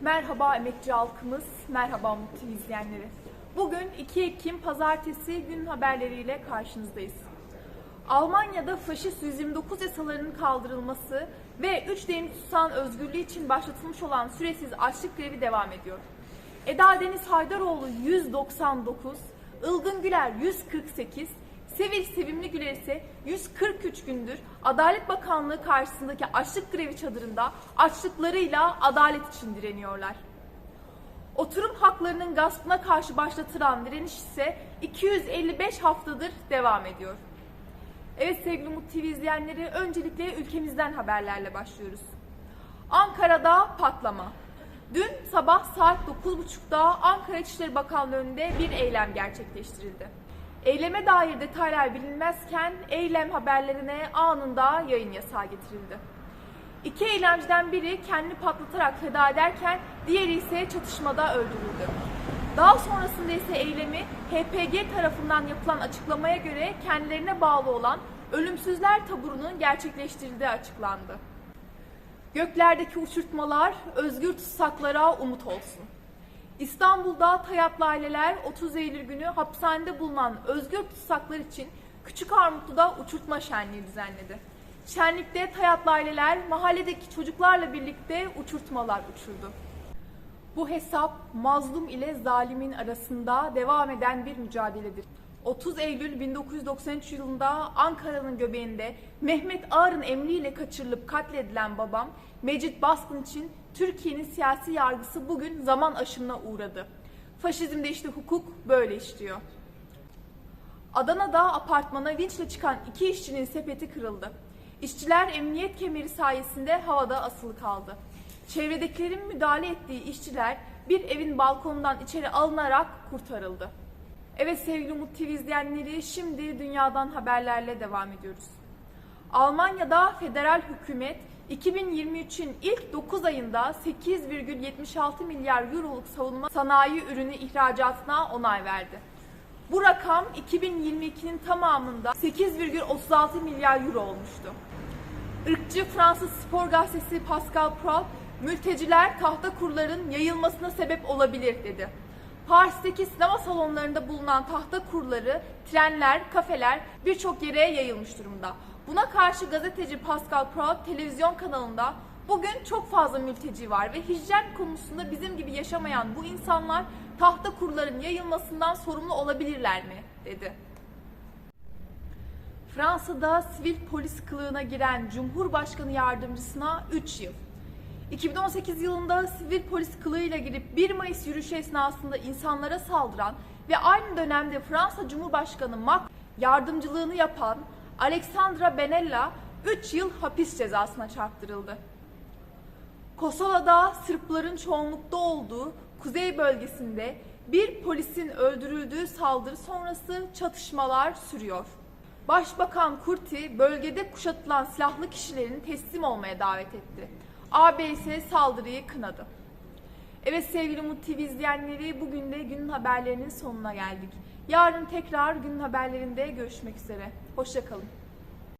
Merhaba emekçi halkımız, merhaba Mutlu izleyenleri. Bugün 2 Ekim Pazartesi gün haberleriyle karşınızdayız. Almanya'da faşist 129 yasalarının kaldırılması ve 3 Deniz Tutsağın özgürlüğü için başlatılmış olan süresiz açlık grevi devam ediyor. Eda Deniz Haydaroğlu 199, Ilgın Güler 148, Sevil Sevimli Güler ise 143 gündür Adalet Bakanlığı karşısındaki açlık grevi çadırında açlıklarıyla adalet için direniyorlar. Oturum haklarının gaspına karşı başlatılan direniş ise 255 haftadır devam ediyor. Evet sevgili Umut TV izleyenleri öncelikle ülkemizden haberlerle başlıyoruz. Ankara'da patlama. Dün sabah saat 9.30'da Ankara İçişleri Bakanlığı önünde bir eylem gerçekleştirildi. Eyleme dair detaylar bilinmezken eylem haberlerine anında yayın yasağı getirildi. İki eylemciden biri kendini patlatarak feda ederken diğeri ise çatışmada öldürüldü. Daha sonrasında ise eylemi HPG tarafından yapılan açıklamaya göre kendilerine bağlı olan Ölümsüzler taburunun gerçekleştirildiği açıklandı. Göklerdeki uçurtmalar özgür tutsaklara umut olsun. İstanbul'da Tayatlı aileler 30 Eylül günü hapishanede bulunan özgür tutsaklar için Küçük Armutlu'da uçurtma şenliği düzenledi. Şenlikte Tayatlı aileler mahalledeki çocuklarla birlikte uçurtmalar uçurdu. Bu hesap mazlum ile zalimin arasında devam eden bir mücadeledir. 30 Eylül 1993 yılında Ankara'nın göbeğinde Mehmet Ağar'ın emriyle kaçırılıp katledilen babam Mecit Baskın için Türkiye'nin siyasi yargısı bugün zaman aşımına uğradı. Faşizmde işte hukuk böyle işliyor. Adana'da apartmana vinçle çıkan iki işçinin sepeti kırıldı. İşçiler emniyet kemeri sayesinde havada asılı kaldı. Çevredekilerin müdahale ettiği işçiler bir evin balkonundan içeri alınarak kurtarıldı. Evet sevgili Umut TV izleyenleri şimdi dünyadan haberlerle devam ediyoruz. Almanya'da federal hükümet 2023'ün ilk 9 ayında 8,76 milyar euroluk savunma sanayi ürünü ihracatına onay verdi. Bu rakam 2022'nin tamamında 8,36 milyar euro olmuştu. Irkçı Fransız spor gazetesi Pascal Pro, mülteciler tahta kurların yayılmasına sebep olabilir dedi. Paris'teki sinema salonlarında bulunan tahta kurları, trenler, kafeler birçok yere yayılmış durumda. Buna karşı gazeteci Pascal Prout televizyon kanalında bugün çok fazla mülteci var ve hijyen konusunda bizim gibi yaşamayan bu insanlar tahta kurların yayılmasından sorumlu olabilirler mi? dedi. Fransa'da sivil polis kılığına giren Cumhurbaşkanı yardımcısına 3 yıl. 2018 yılında sivil polis kılığıyla girip 1 Mayıs yürüyüşü esnasında insanlara saldıran ve aynı dönemde Fransa Cumhurbaşkanı Macron yardımcılığını yapan Alexandra Benella 3 yıl hapis cezasına çarptırıldı. Kosova'da Sırpların çoğunlukta olduğu kuzey bölgesinde bir polisin öldürüldüğü saldırı sonrası çatışmalar sürüyor. Başbakan Kurti bölgede kuşatılan silahlı kişilerin teslim olmaya davet etti. AB ise saldırıyı kınadı. Evet sevgili Umut TV izleyenleri bugün de günün haberlerinin sonuna geldik. Yarın tekrar günün haberlerinde görüşmek üzere. Hoşçakalın.